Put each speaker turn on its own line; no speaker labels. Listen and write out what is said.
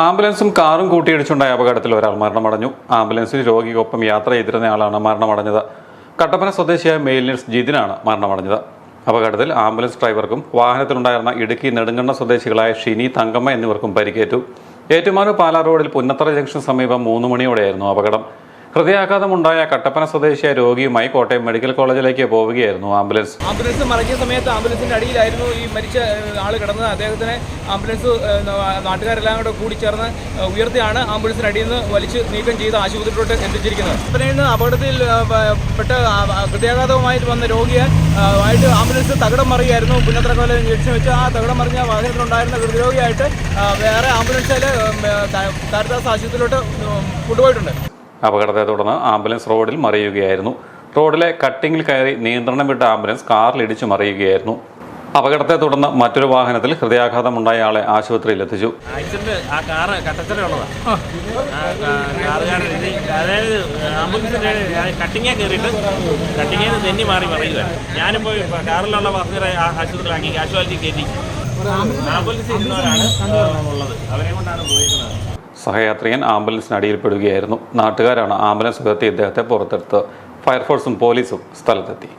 ആംബുലൻസും കാറും കൂട്ടിയിടിച്ചുണ്ടായ അപകടത്തിൽ ഒരാൾ മരണമടഞ്ഞു. ആംബുലൻസിൽ രോഗിക്കൊപ്പം യാത്ര ചെയ്തിരുന്നയാളാണ് മരണമടഞ്ഞത്. കട്ടപ്പന സ്വദേശിയായ മെയിൽ നഴ്സ് ജിതിനാണ് മരണമടഞ്ഞത്. അപകടത്തിൽ ആംബുലൻസ് ഡ്രൈവർക്കും വാഹനത്തിലുണ്ടായിരുന്ന ഇടുക്കി നെടുങ്കണ്ണ സ്വദേശികളായ ഷിനി തങ്കമ്മ എന്നിവർക്കും പരിക്കേറ്റു. ഏറ്റുമാനൂർ പാലാ റോഡിൽ പുന്നത്തറ ജംഗ്ഷൻ സമീപം മൂന്ന് മണിയോടെയായിരുന്നു അപകടം. ഹൃദയാഘാതമുണ്ടായ കട്ടപ്പന സ്വദേശിയായ രോഗിയുമായി കോട്ടയം മെഡിക്കൽ കോളേജിലേക്ക് പോവുകയായിരുന്നു ആംബുലൻസ്.
ആംബുലൻസ് മറിഞ്ഞ സമയത്ത് ആംബുലൻസിന്റെ അടിയിലായിരുന്നു ഈ മരിച്ച ആൾ കിടന്നത്. അദ്ദേഹത്തിനെ ആംബുലൻസ് നാട്ടുകാരെല്ലാം കൂടെ കൂടി ചേർന്ന് ഉയർത്തിയാണ് ആംബുലൻസിന് അടിയിൽ നിന്ന് വലിച്ചു നീക്കം ചെയ്ത് ആശുപത്രിയിലോട്ട് എത്തിച്ചിരിക്കുന്നത്. കൽപ്പനയിൽ അപകടത്തിൽ പെട്ട ഹൃദയാഘാതവുമായിട്ട് വന്ന രോഗിയെ ആയിട്ട് ആംബുലൻസ് തകടം മറിയായിരുന്നു പുന്നത്ര കോലം ജംഗ്ഷൻ വെച്ച് ആ തകടം മറിഞ്ഞ വാഹനത്തിലുണ്ടായിരുന്ന ഹൃദയരോഗിയായിട്ട് വേറെ ആംബുലൻസിൽ കാരിദാസ് ആശുപത്രിയിലോട്ട് കൊണ്ടുപോയിട്ടുണ്ട്.
അപകടത്തെ തുടർന്ന് ആംബുലൻസ് റോഡിൽ മറിയുകയായിരുന്നു. റോഡിലെ കട്ടിങ്ങിൽ കയറി നിയന്ത്രണം വിട്ട ആംബുലൻസ് കാറിലിടിച്ചു മറിയുകയായിരുന്നു. അപകടത്തെ തുടർന്ന് മറ്റൊരു വാഹനത്തിൽ ഹൃദയാഘാതമുണ്ടായ ആളെ ആശുപത്രിയിൽ എത്തിച്ചു
അതായത് കാറിലുള്ള അവരെ കൊണ്ടാണ്
സഹയാത്രികൻ ആംബുലൻസിന് അടിയിൽപ്പെടുകയായിരുന്നു. നാട്ടുകാരാണ് ആംബുലൻസ് ഉയർത്തി ഇദ്ദേഹത്തെ പുറത്തെടുത്തത് ഫയർഫോഴ്സും പോലീസും സ്ഥലത്തെത്തി.